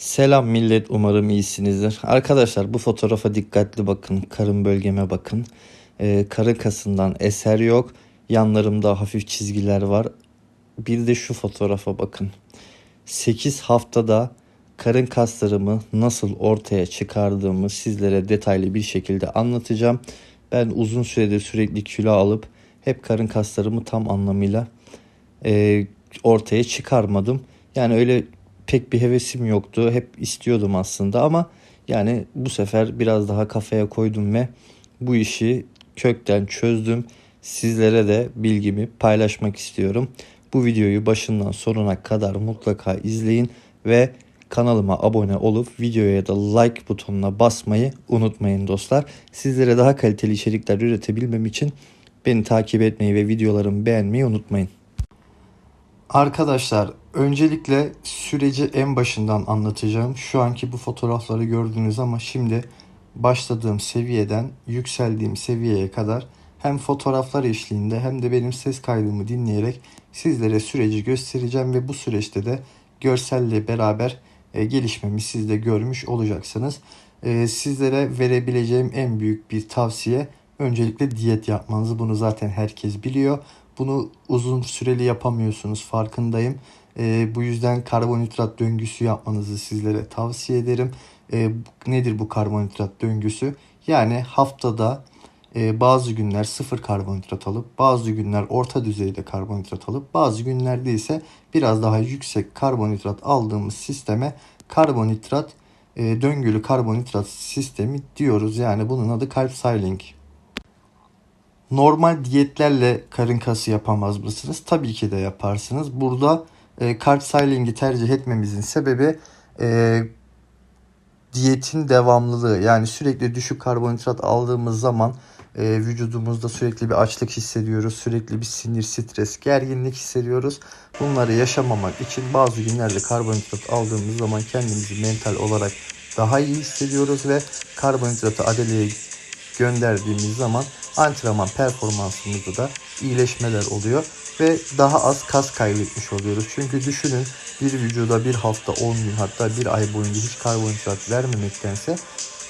Selam millet umarım iyisinizdir. Arkadaşlar bu fotoğrafa dikkatli bakın. Karın bölgeme bakın. Ee, karın kasından eser yok. Yanlarımda hafif çizgiler var. Bir de şu fotoğrafa bakın. 8 haftada karın kaslarımı nasıl ortaya çıkardığımı sizlere detaylı bir şekilde anlatacağım. Ben uzun süredir sürekli kilo alıp hep karın kaslarımı tam anlamıyla e, ortaya çıkarmadım. Yani öyle pek bir hevesim yoktu. Hep istiyordum aslında ama yani bu sefer biraz daha kafaya koydum ve bu işi kökten çözdüm. Sizlere de bilgimi paylaşmak istiyorum. Bu videoyu başından sonuna kadar mutlaka izleyin ve kanalıma abone olup videoya da like butonuna basmayı unutmayın dostlar. Sizlere daha kaliteli içerikler üretebilmem için beni takip etmeyi ve videolarımı beğenmeyi unutmayın. Arkadaşlar öncelikle süreci en başından anlatacağım. Şu anki bu fotoğrafları gördünüz ama şimdi başladığım seviyeden yükseldiğim seviyeye kadar hem fotoğraflar eşliğinde hem de benim ses kaydımı dinleyerek sizlere süreci göstereceğim ve bu süreçte de görselle beraber e, gelişmemi siz de görmüş olacaksınız. E, sizlere verebileceğim en büyük bir tavsiye öncelikle diyet yapmanız. Bunu zaten herkes biliyor. Bunu uzun süreli yapamıyorsunuz farkındayım. E, bu yüzden karbonhidrat döngüsü yapmanızı sizlere tavsiye ederim. E, nedir bu karbonhidrat döngüsü? Yani haftada e, bazı günler sıfır karbonhidrat alıp bazı günler orta düzeyde karbonhidrat alıp bazı günlerde ise biraz daha yüksek karbonhidrat aldığımız sisteme karbonhidrat e, döngülü karbonhidrat sistemi diyoruz. Yani bunun adı carb cycling. Normal diyetlerle karın kası yapamaz mısınız? Tabii ki de yaparsınız. Burada e, carb cycling'i tercih etmemizin sebebi e, diyetin devamlılığı. Yani sürekli düşük karbonhidrat aldığımız zaman e, vücudumuzda sürekli bir açlık hissediyoruz. Sürekli bir sinir, stres, gerginlik hissediyoruz. Bunları yaşamamak için bazı günlerde karbonhidrat aldığımız zaman kendimizi mental olarak daha iyi hissediyoruz ve karbonhidratı adeleye gönderdiğimiz zaman antrenman performansımızda da iyileşmeler oluyor ve daha az kas kaybetmiş oluyoruz. Çünkü düşünün bir vücuda bir hafta 10 gün hatta bir ay boyunca hiç karbonhidrat vermemektense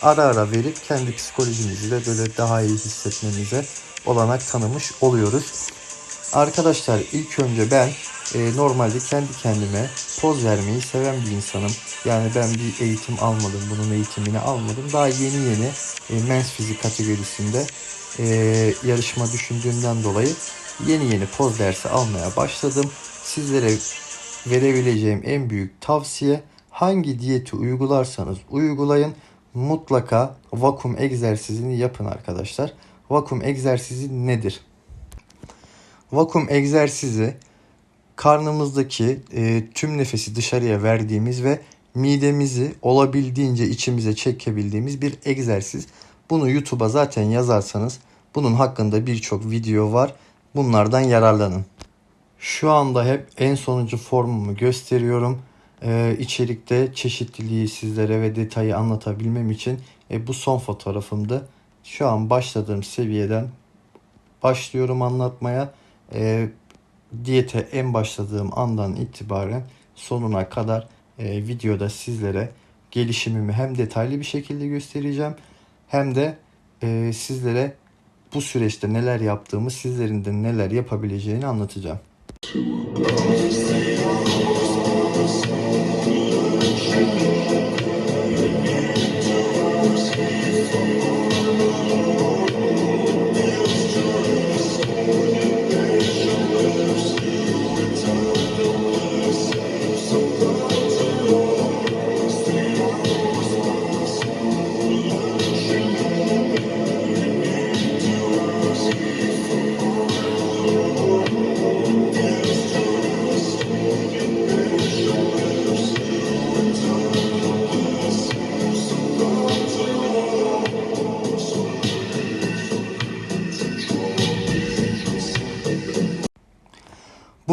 ara ara verip kendi psikolojimizi de böyle daha iyi hissetmemize olanak tanımış oluyoruz. Arkadaşlar ilk önce ben e, normalde kendi kendime poz vermeyi seven bir insanım. Yani ben bir eğitim almadım, bunun eğitimini almadım. Daha yeni yeni e, mens fizik kategorisinde e, yarışma düşündüğümden dolayı yeni yeni poz dersi almaya başladım. Sizlere verebileceğim en büyük tavsiye hangi diyeti uygularsanız uygulayın mutlaka vakum egzersizini yapın arkadaşlar. Vakum egzersizi nedir? Vakum egzersizi karnımızdaki e, tüm nefesi dışarıya verdiğimiz ve midemizi olabildiğince içimize çekebildiğimiz bir egzersiz. Bunu YouTube'a zaten yazarsanız bunun hakkında birçok video var. Bunlardan yararlanın. Şu anda hep en sonuncu formumu gösteriyorum. Ee, içerikte çeşitliliği sizlere ve detayı anlatabilmem için e, bu son fotoğrafımdı. Şu an başladığım seviyeden başlıyorum anlatmaya. E, diyete en başladığım andan itibaren sonuna kadar e, videoda sizlere gelişimimi hem detaylı bir şekilde göstereceğim hem de e, sizlere bu süreçte neler yaptığımı sizlerin de neler yapabileceğini anlatacağım.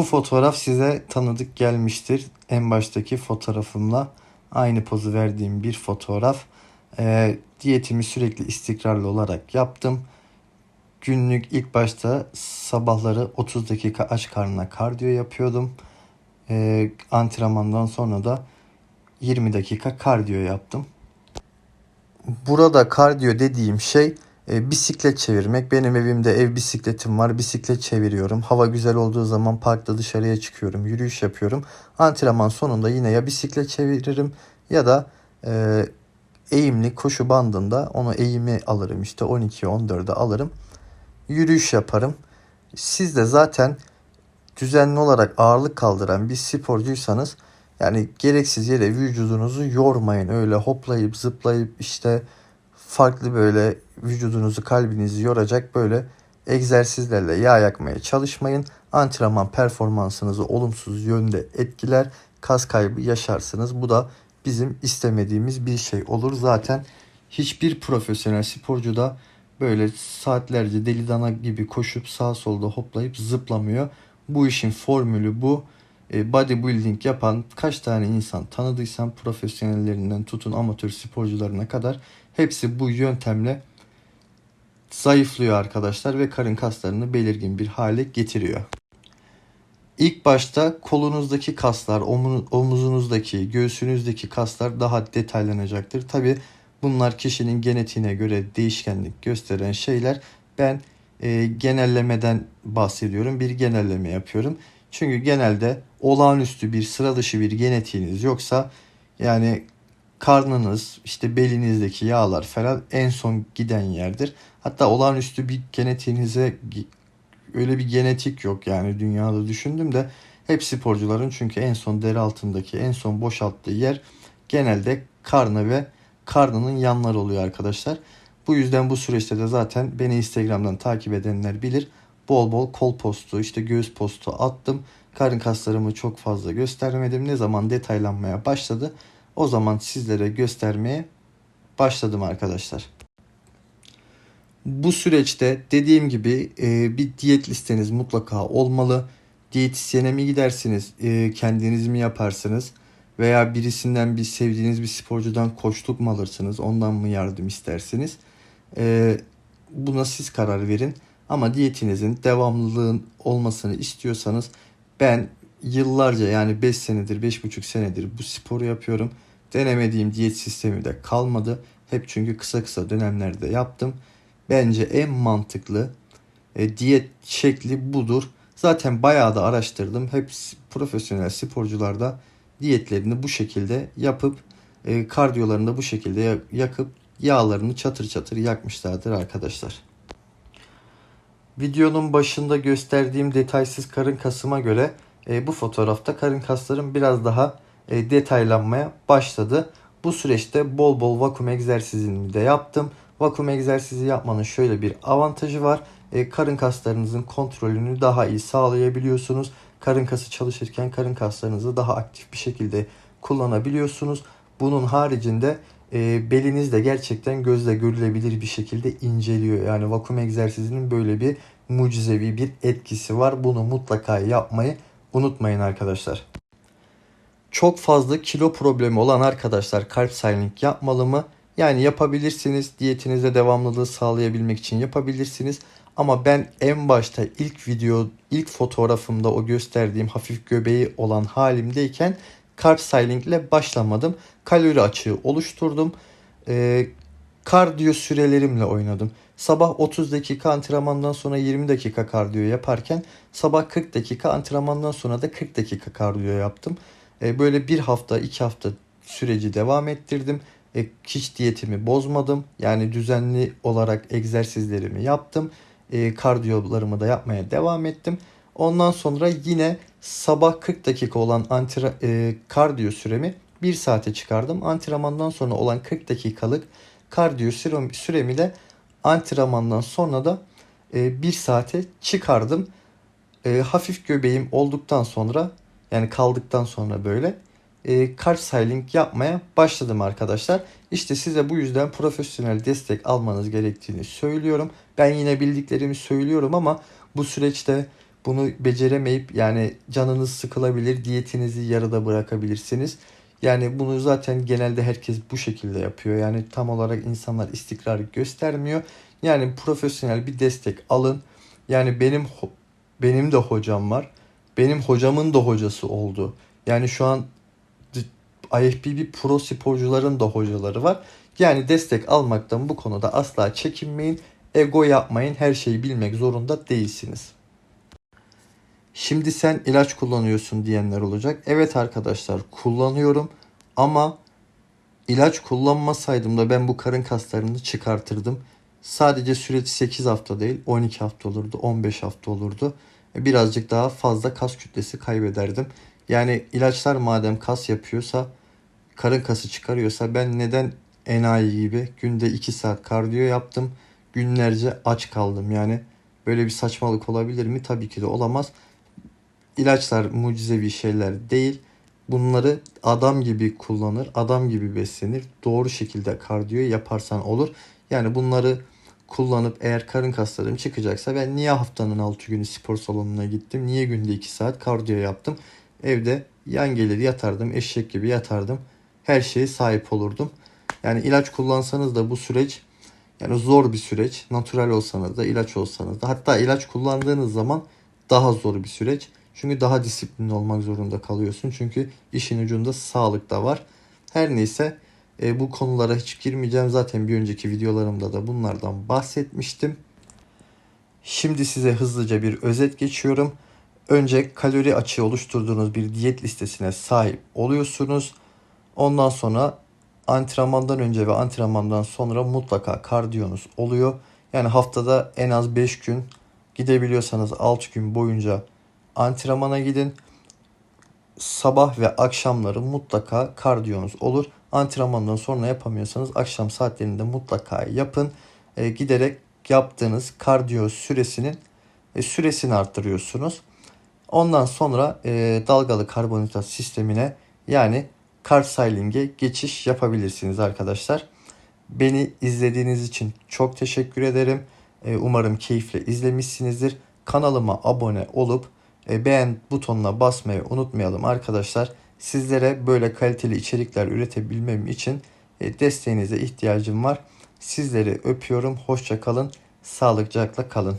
Fotoğraf size tanıdık gelmiştir. En baştaki fotoğrafımla aynı pozu verdiğim bir fotoğraf. Ee, diyetimi sürekli istikrarlı olarak yaptım. Günlük ilk başta sabahları 30 dakika aç karnına kardiyo yapıyordum. Ee, antrenmandan sonra da 20 dakika kardiyo yaptım. Burada kardiyo dediğim şey e, bisiklet çevirmek. Benim evimde ev bisikletim var. Bisiklet çeviriyorum. Hava güzel olduğu zaman parkta dışarıya çıkıyorum. Yürüyüş yapıyorum. Antrenman sonunda yine ya bisiklet çeviririm ya da e, eğimli koşu bandında onu eğimi alırım. İşte 12'ye 14'e alırım. Yürüyüş yaparım. Siz de zaten düzenli olarak ağırlık kaldıran bir sporcuysanız yani gereksiz yere vücudunuzu yormayın. Öyle hoplayıp zıplayıp işte farklı böyle vücudunuzu kalbinizi yoracak böyle egzersizlerle yağ yakmaya çalışmayın. Antrenman performansınızı olumsuz yönde etkiler. Kas kaybı yaşarsınız. Bu da bizim istemediğimiz bir şey olur. Zaten hiçbir profesyonel sporcu da böyle saatlerce deli dana gibi koşup sağ solda hoplayıp zıplamıyor. Bu işin formülü bu. E, bodybuilding yapan kaç tane insan tanıdıysam profesyonellerinden tutun amatör sporcularına kadar hepsi bu yöntemle zayıflıyor arkadaşlar ve karın kaslarını belirgin bir hale getiriyor. İlk başta kolunuzdaki kaslar, omuzunuzdaki, göğsünüzdeki kaslar daha detaylanacaktır. Tabi bunlar kişinin genetiğine göre değişkenlik gösteren şeyler. Ben e, genellemeden bahsediyorum. Bir genelleme yapıyorum. Çünkü genelde olağanüstü bir sıra dışı bir genetiğiniz yoksa yani karnınız işte belinizdeki yağlar falan en son giden yerdir. Hatta olağanüstü bir genetiğinize öyle bir genetik yok yani dünyada düşündüm de hep sporcuların çünkü en son deri altındaki en son boşalttığı yer genelde karnı ve karnının yanları oluyor arkadaşlar. Bu yüzden bu süreçte de zaten beni Instagram'dan takip edenler bilir. Bol bol kol postu işte göğüs postu attım. Karın kaslarımı çok fazla göstermedim. Ne zaman detaylanmaya başladı o zaman sizlere göstermeye başladım arkadaşlar. Bu süreçte dediğim gibi e, bir diyet listeniz mutlaka olmalı. Diyetisyene mi gidersiniz, e, kendiniz mi yaparsınız veya birisinden bir sevdiğiniz bir sporcudan koçluk mu alırsınız, ondan mı yardım istersiniz? E, buna siz karar verin. Ama diyetinizin devamlılığın olmasını istiyorsanız ben yıllarca yani 5 senedir, 5,5 senedir bu sporu yapıyorum. Denemediğim diyet sistemi de kalmadı. Hep çünkü kısa kısa dönemlerde yaptım. Bence en mantıklı e, diyet şekli budur. Zaten bayağı da araştırdım. Hep profesyonel sporcular da diyetlerini bu şekilde yapıp e, kardiyolarını da bu şekilde yakıp yağlarını çatır çatır yakmışlardır arkadaşlar. Videonun başında gösterdiğim detaysız karın kasıma göre e, bu fotoğrafta karın kaslarım biraz daha e, detaylanmaya başladı. Bu süreçte bol bol vakum egzersizini de yaptım. Vakum egzersizi yapmanın şöyle bir avantajı var. E, karın kaslarınızın kontrolünü daha iyi sağlayabiliyorsunuz. Karın kası çalışırken karın kaslarınızı daha aktif bir şekilde kullanabiliyorsunuz. Bunun haricinde beliniz de gerçekten gözle görülebilir bir şekilde inceliyor. Yani vakum egzersizinin böyle bir mucizevi bir etkisi var. Bunu mutlaka yapmayı unutmayın arkadaşlar. Çok fazla kilo problemi olan arkadaşlar kalp cycling yapmalı mı? Yani yapabilirsiniz. Diyetinize devamlılığı sağlayabilmek için yapabilirsiniz. Ama ben en başta ilk video, ilk fotoğrafımda o gösterdiğim hafif göbeği olan halimdeyken carb cycling ile başlamadım. Kalori açığı oluşturdum. Ee, kardiyo sürelerimle oynadım. Sabah 30 dakika antrenmandan sonra 20 dakika kardiyo yaparken sabah 40 dakika antrenmandan sonra da 40 dakika kardiyo yaptım. E, böyle bir hafta iki hafta süreci devam ettirdim. E, hiç diyetimi bozmadım. Yani düzenli olarak egzersizlerimi yaptım. E, kardiyolarımı da yapmaya devam ettim. Ondan sonra yine sabah 40 dakika olan antra, e, kardiyo süremi 1 saate çıkardım. Antrenmandan sonra olan 40 dakikalık kardiyo süremi de antrenmandan sonra da e, 1 saate çıkardım. E, hafif göbeğim olduktan sonra yani kaldıktan sonra böyle e, kalp cycling yapmaya başladım arkadaşlar. İşte size bu yüzden profesyonel destek almanız gerektiğini söylüyorum. Ben yine bildiklerimi söylüyorum ama bu süreçte bunu beceremeyip yani canınız sıkılabilir, diyetinizi yarıda bırakabilirsiniz. Yani bunu zaten genelde herkes bu şekilde yapıyor. Yani tam olarak insanlar istikrar göstermiyor. Yani profesyonel bir destek alın. Yani benim benim de hocam var benim hocamın da hocası oldu. Yani şu an IFBB Pro sporcuların da hocaları var. Yani destek almaktan bu konuda asla çekinmeyin. Ego yapmayın. Her şeyi bilmek zorunda değilsiniz. Şimdi sen ilaç kullanıyorsun diyenler olacak. Evet arkadaşlar kullanıyorum ama ilaç kullanmasaydım da ben bu karın kaslarını çıkartırdım. Sadece süreci 8 hafta değil 12 hafta olurdu 15 hafta olurdu. E, Birazcık daha fazla kas kütlesi kaybederdim. Yani ilaçlar madem kas yapıyorsa karın kası çıkarıyorsa ben neden enayi gibi günde 2 saat kardiyo yaptım. Günlerce aç kaldım yani. Böyle bir saçmalık olabilir mi? Tabii ki de olamaz. İlaçlar mucizevi şeyler değil. Bunları adam gibi kullanır, adam gibi beslenir. Doğru şekilde kardiyo yaparsan olur. Yani bunları kullanıp eğer karın kaslarım çıkacaksa ben niye haftanın 6 günü spor salonuna gittim? Niye günde 2 saat kardiyo yaptım? Evde yan gelir yatardım, eşek gibi yatardım. Her şeye sahip olurdum. Yani ilaç kullansanız da bu süreç yani zor bir süreç. Natural olsanız da ilaç olsanız da hatta ilaç kullandığınız zaman daha zor bir süreç. Çünkü daha disiplinli olmak zorunda kalıyorsun. Çünkü işin ucunda sağlık da var. Her neyse e, bu konulara hiç girmeyeceğim. Zaten bir önceki videolarımda da bunlardan bahsetmiştim. Şimdi size hızlıca bir özet geçiyorum. Önce kalori açığı oluşturduğunuz bir diyet listesine sahip oluyorsunuz. Ondan sonra antrenmandan önce ve antrenmandan sonra mutlaka kardiyonuz oluyor. Yani haftada en az 5 gün gidebiliyorsanız 6 gün boyunca antrenmana gidin. Sabah ve akşamları mutlaka kardiyonuz olur. Antrenmandan sonra yapamıyorsanız akşam saatlerinde mutlaka yapın. E, giderek yaptığınız kardiyo süresinin e, süresini arttırıyorsunuz. Ondan sonra e, dalgalı karbonhidrat sistemine yani carb geçiş yapabilirsiniz arkadaşlar. Beni izlediğiniz için çok teşekkür ederim. E, umarım keyifle izlemişsinizdir. Kanalıma abone olup beğen butonuna basmayı unutmayalım arkadaşlar. Sizlere böyle kaliteli içerikler üretebilmem için e, desteğinize ihtiyacım var. Sizleri öpüyorum. Hoşça kalın. Sağlıcakla kalın.